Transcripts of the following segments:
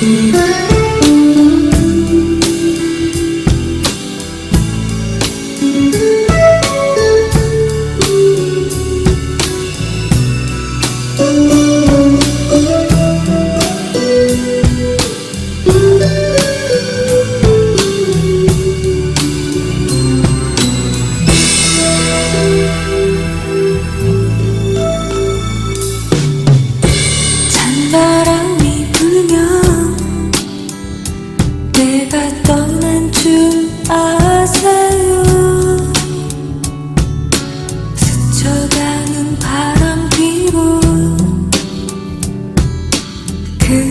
你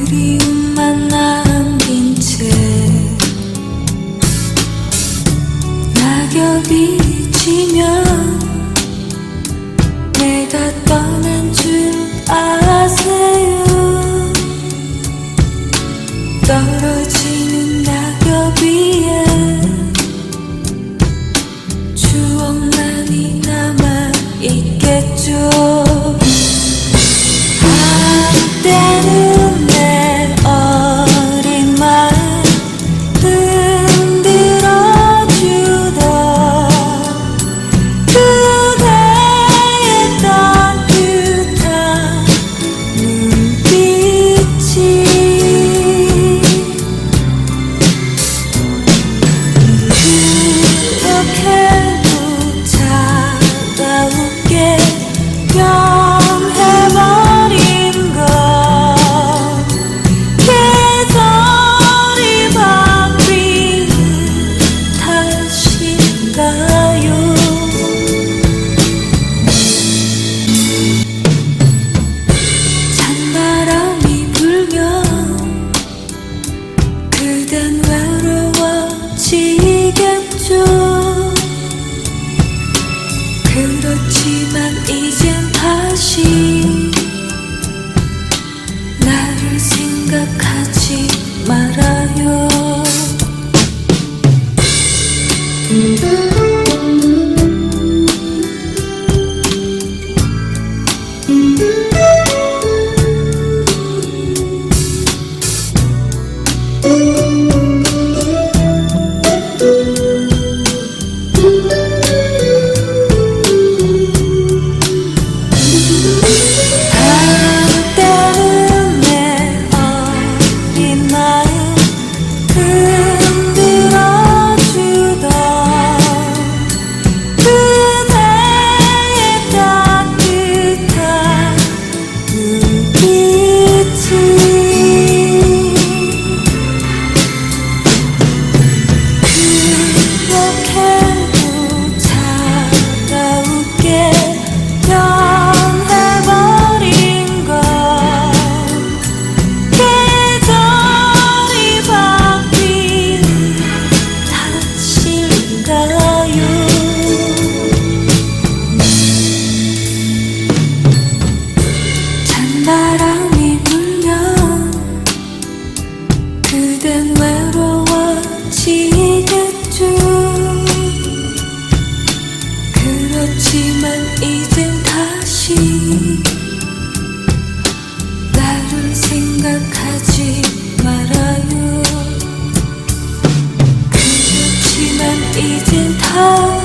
빛만 남긴 채 낙엽이 지면 내가 떠난 줄 아세요? 떨어지 marah 그댄 외로워지겠죠 그렇지만 이젠 다시 나를 생각하지 말아요 그렇지만 이젠 다.